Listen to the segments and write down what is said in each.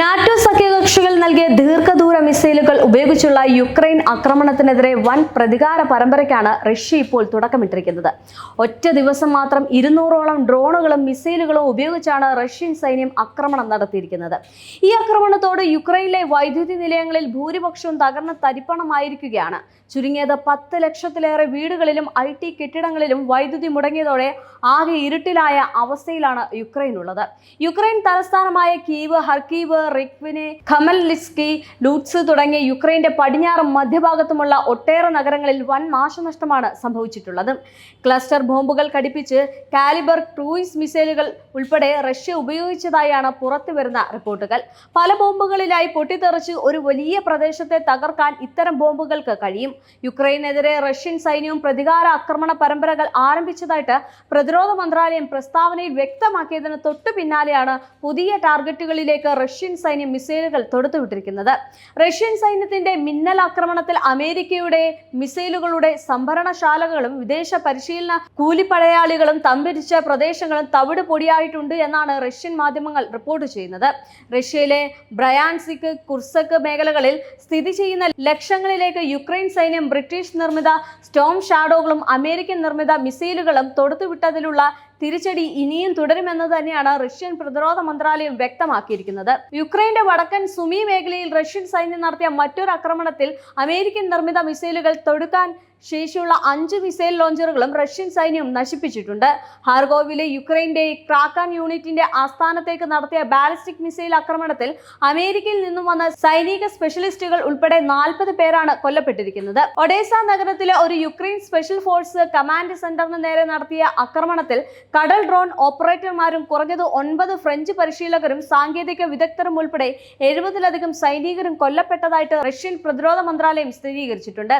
NATO സഖ്യകക്ഷികൾ നൽകിയ ദീർഘദൂര മിസൈലുകൾ ഉപയോഗിച്ചുള്ള യുക്രൈൻ ആക്രമണത്തിനെതിരെ വൻ പ്രതികാര പരമ്പരയ്ക്കാണ് റഷ്യ ഇപ്പോൾ തുടക്കമിട്ടിരിക്കുന്നത്. ഒറ്റ ദിവസം മാത്രം ഇരുന്നൂറോളം ഡ്രോണുകളും മിസൈലുകളും ഉപയോഗിച്ചാണ് റഷ്യൻ സൈന്യം ആക്രമണം നടത്തിയിരിക്കുന്നത്. ഈ ആക്രമണത്തോട് യുക്രൈനിലെ വൈദ്യുതി നിലയങ്ങളിൽ ഭൂരിപക്ഷവും തകർന്ന തരിപ്പണമായിരിക്കുകയാണ്. ചുരുങ്ങിയത് പത്ത് ലക്ഷത്തിലേറെ വീടുകളിലും ഐ ടി കെട്ടിടങ്ങളിലും വൈദ്യുതി മുടങ്ങിയതോടെ ആകെ ഇരുട്ടിലായ അവസ്ഥയിലാണ് യുക്രൈൻ ഉള്ളത്. യുക്രൈൻ തലസ്ഥാനമായ കീവ് ഹർക്കീവ് റിക്വിനെ ഖമൽലിസ്കി ലൂട്സ് തുടങ്ങിയ യുക്രൈന്റെ പടിഞ്ഞാറും മധ്യഭാഗത്തുമുള്ള ഒട്ടേറെ നഗരങ്ങളിൽ വൻ നാശനഷ്ടമാണ് സംഭവിച്ചിട്ടുള്ളത്. ക്ലസ്റ്റർ ബോംബുകൾ ഘടിപ്പിച്ച് കാലിബർ ക്രൂയിസ് മിസൈലുകൾ ഉൾപ്പെടെ റഷ്യ ഉപയോഗിച്ചതായാണ് പുറത്തുവരുന്ന റിപ്പോർട്ടുകൾ. പല ബോംബുകളിലായി പൊട്ടിത്തെറിച്ച് ഒരു വലിയ പ്രദേശത്തെ തകർക്കാൻ ഇത്തരം ബോംബുകൾക്ക് കഴിയും. യുക്രൈനെതിരെ റഷ്യൻ സൈന്യവും പ്രതികാര ആക്രമണ പരമ്പരകൾ ആരംഭിച്ചതായിട്ട് പ്രതിരോധ മന്ത്രാലയം പ്രസ്താവനയിൽ വ്യക്തമാക്കിയതിന് തൊട്ടു പിന്നാലെയാണ് പുതിയ ടാർഗറ്റുകളിലേക്ക് റഷ്യൻ സൈന്യം മിസൈലുകൾ തൊടുത്തുവിട്ടിരിക്കുന്നത്. റഷ്യൻ സൈന്യത്തിന്റെ മിന്നൽ ആക്രമണത്തിൽ അമേരിക്കയുടെ മിസൈലുകളുടെ സംഭരണശാലകളും വിദേശ പരിശീലന കൂലിപ്പടയാളികളും തമ്പിരിച്ച പ്രദേശങ്ങളും തവിട് പൊടിയായിട്ടുണ്ട് എന്നാണ് റഷ്യൻ മാധ്യമങ്ങൾ റിപ്പോർട്ട് ചെയ്യുന്നത്. റഷ്യയിലെ ബ്രയാൻസിക് കുർസക് മേഖലകളിൽ സ്ഥിതി ചെയ്യുന്ന ലക്ഷങ്ങളിലേക്ക് യുക്രൈൻ സൈന്യം ബ്രിട്ടീഷ് നിർമ്മിത സ്റ്റോം ഷാഡോകളും അമേരിക്കൻ നിർമ്മിത മിസൈലുകളും തൊടുത്തുവിട്ടതിലുള്ള തിരിച്ചടി ഇനിയും തുടരുമെന്ന് തന്നെയാണ് റഷ്യൻ പ്രതിരോധ മന്ത്രാലയം വ്യക്തമാക്കിയിരിക്കുന്നത്. യുക്രൈന്റെ വടക്കൻ സുമി മേഖലയിൽ റഷ്യൻ സൈന്യം നടത്തിയ മറ്റൊരു ആക്രമണത്തിൽ അമേരിക്കൻ നിർമ്മിത മിസൈലുകൾ തൊടുക്കാൻ ശേഷിയുള്ള അഞ്ച് മിസൈൽ ലോഞ്ചറുകളും റഷ്യൻ സൈന്യം നശിപ്പിച്ചിട്ടുണ്ട്. ഹാർഗോവിലെ യുക്രൈന്റെ ക്രാക്കാൻ യൂണിറ്റിന്റെ ആസ്ഥാനത്തേക്ക് നടത്തിയ ബാലിസ്റ്റിക് മിസൈൽ ആക്രമണത്തിൽ അമേരിക്കയിൽ നിന്നും വന്ന സൈനിക സ്പെഷ്യലിസ്റ്റുകൾ ഉൾപ്പെടെ നാൽപ്പത് പേരാണ് കൊല്ലപ്പെട്ടിരിക്കുന്നത്. ഒഡേസ നഗരത്തിലെ ഒരു യുക്രൈൻ സ്പെഷ്യൽ ഫോഴ്സ് കമാൻഡ് സെന്ററിന് നേരെ നടത്തിയ ആക്രമണത്തിൽ കടൽ ഡ്രോൺ ഓപ്പറേറ്റർമാരും കുറഞ്ഞത് ഒൻപത് ഫ്രഞ്ച് പരിശീലകരും സാങ്കേതിക വിദഗ്ധരും ഉൾപ്പെടെ എഴുപതിലധികം സൈനികരും കൊല്ലപ്പെട്ടതായിട്ട് റഷ്യൻ പ്രതിരോധ മന്ത്രാലയം സ്ഥിരീകരിച്ചിട്ടുണ്ട്.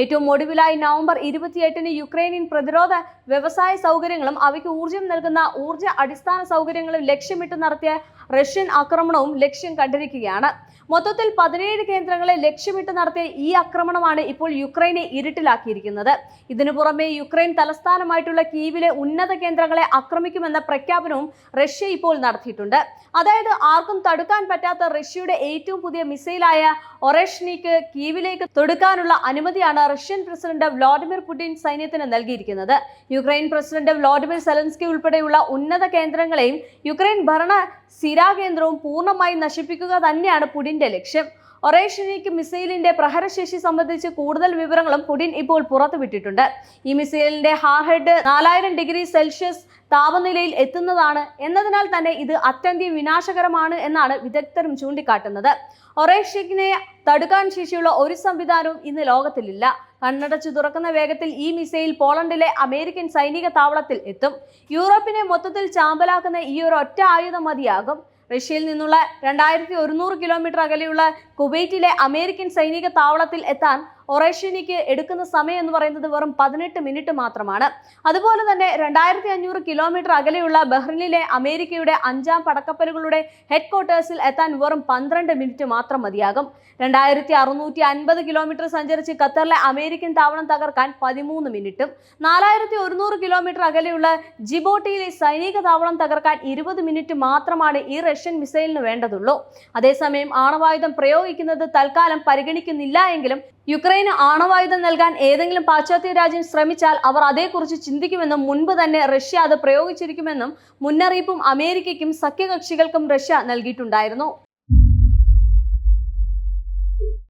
ഏറ്റവും ഒടുവിലായി നവംബർ ഇരുപത്തിയെട്ടിന് യുക്രൈനിയൻ പ്രതിരോധ വ്യവസായ സൗകര്യങ്ങളും അവയ്ക്ക് ഊർജം നൽകുന്ന ഊർജ അടിസ്ഥാന സൗകര്യങ്ങളും ലക്ഷ്യമിട്ട് നടത്തിയ റഷ്യൻ ആക്രമണവും ലക്ഷ്യം കണ്ടിരിക്കുകയാണ്. മൊത്തത്തിൽ പതിനേഴ് കേന്ദ്രങ്ങളെ ലക്ഷ്യമിട്ട് നടത്തിയ ഈ ആക്രമണമാണ് ഇപ്പോൾ യുക്രൈനെ ഇരുട്ടിലാക്കിയിരിക്കുന്നത്. ഇതിനു പുറമെ യുക്രൈൻ തലസ്ഥാനമായിട്ടുള്ള കീവിലെ ഉന്നത കേന്ദ്രങ്ങളെ ആക്രമിക്കുമെന്ന പ്രഖ്യാപനവും റഷ്യ ഇപ്പോൾ നടത്തിയിട്ടുണ്ട്. അതായത് ആർക്കും തടുക്കാൻ പറ്റാത്ത റഷ്യയുടെ ഏറ്റവും പുതിയ മിസൈലായ ഒറേഷ്നിക്ക് കീവിലേക്ക് തൊടുക്കാനുള്ള അനുമതിയാണ് റഷ്യൻ പ്രസിഡന്റ് വ്ളാഡിമിർ പുടിൻ സൈന്യത്തിന് നൽകിയിരിക്കുന്നത്. യുക്രൈൻ പ്രസിഡന്റ് വ്ളാഡിമിർ സെലൻസ്കി ഉൾപ്പെടെയുള്ള ഉന്നത കേന്ദ്രങ്ങളെയും യുക്രൈൻ ഭരണ സ്ഥിരാകേന്ദ്രവും പൂർണമായി നശിപ്പിക്കുക തന്നെയാണ് പുടിന്റെ ലക്ഷ്യം. ഒറേഷനിക്ക് മിസൈലിന്റെ പ്രഹരശേഷി സംബന്ധിച്ച് കൂടുതൽ വിവരങ്ങളും പുടിൻ ഇപ്പോൾ പുറത്തുവിട്ടിട്ടുണ്ട്. ഈ മിസൈലിന്റെ ഹാർഹെഡ് നാലായിരം ഡിഗ്രി സെൽഷ്യസ് താപനിലയിൽ എത്തുന്നതാണ് എന്നതിനാൽ തന്നെ ഇത് അത്യന്തം വിനാശകരമാണ് എന്നാണ് വിദഗ്ധരും ചൂണ്ടിക്കാട്ടുന്നത്. ഒറേഷ്യക്കിനെ തടുക്കാൻ ശേഷിയുള്ള ഒരു സംവിധാനവും ഇന്ന് ലോകത്തിലില്ല. കണ്ണടച്ചു തുറക്കുന്ന വേഗത്തിൽ ഈ മിസൈൽ പോളണ്ടിലെ അമേരിക്കൻ സൈനിക താവളത്തിൽ എത്തും. യൂറോപ്പിനെ മൊത്തത്തിൽ ചാമ്പലാക്കുന്ന ഈ ഒരു ഒറ്റ ആയുധം മതിയാകും. റഷ്യയിൽ നിന്നുള്ള രണ്ടായിരത്തി ഒരുന്നൂറ് കിലോമീറ്റർ അകലെയുള്ള കുവൈറ്റിലെ അമേരിക്കൻ സൈനിക താവളത്തിൽ എത്താൻ ഒറേഷ്യനിക്ക് എടുക്കുന്ന സമയം എന്ന് പറയുന്നത് വെറും പതിനെട്ട് മിനിറ്റ് മാത്രമാണ്. അതുപോലെ തന്നെ രണ്ടായിരത്തി അഞ്ഞൂറ് കിലോമീറ്റർ അകലെയുള്ള ബഹ്റിനിലെ അമേരിക്കയുടെ അഞ്ചാം പടക്കപ്പലുകളുടെ ഹെഡ് ക്വാർട്ടേഴ്സിൽ എത്താൻ വെറും പന്ത്രണ്ട് മിനിറ്റ് മാത്രം മതിയാകും. രണ്ടായിരത്തി അറുന്നൂറ്റി അൻപത് കിലോമീറ്റർ സഞ്ചരിച്ച് ഖത്തറിലെ അമേരിക്കൻ താവളം തകർക്കാൻ പതിമൂന്ന് മിനിറ്റും നാലായിരത്തി ഒരുന്നൂറ് കിലോമീറ്റർ അകലെയുള്ള ജിബോട്ടിയിലെ സൈനിക താവളം തകർക്കാൻ ഇരുപത് മിനിറ്റ് മാത്രമാണ് ഈ റഷ്യൻ മിസൈലിന് വേണ്ടതുള്ളൂ. അതേസമയം ആണവായുധം പ്രയോഗിക്കുന്നത് തൽക്കാലം പരിഗണിക്കുന്നില്ല എങ്കിലും യുക്രൈന് ആണവായുധം നൽകാൻ ഏതെങ്കിലും പാശ്ചാത്യ രാജ്യം ശ്രമിച്ചാൽ അവർ അതേക്കുറിച്ച് ചിന്തിക്കുമെന്നും മുൻപ് തന്നെ റഷ്യ അത് പ്രയോഗിച്ചിരിക്കുമെന്നും മുന്നറിയിപ്പും അമേരിക്കയ്ക്കും സഖ്യകക്ഷികൾക്കും റഷ്യ നൽകിയിട്ടുണ്ടായിരുന്നു.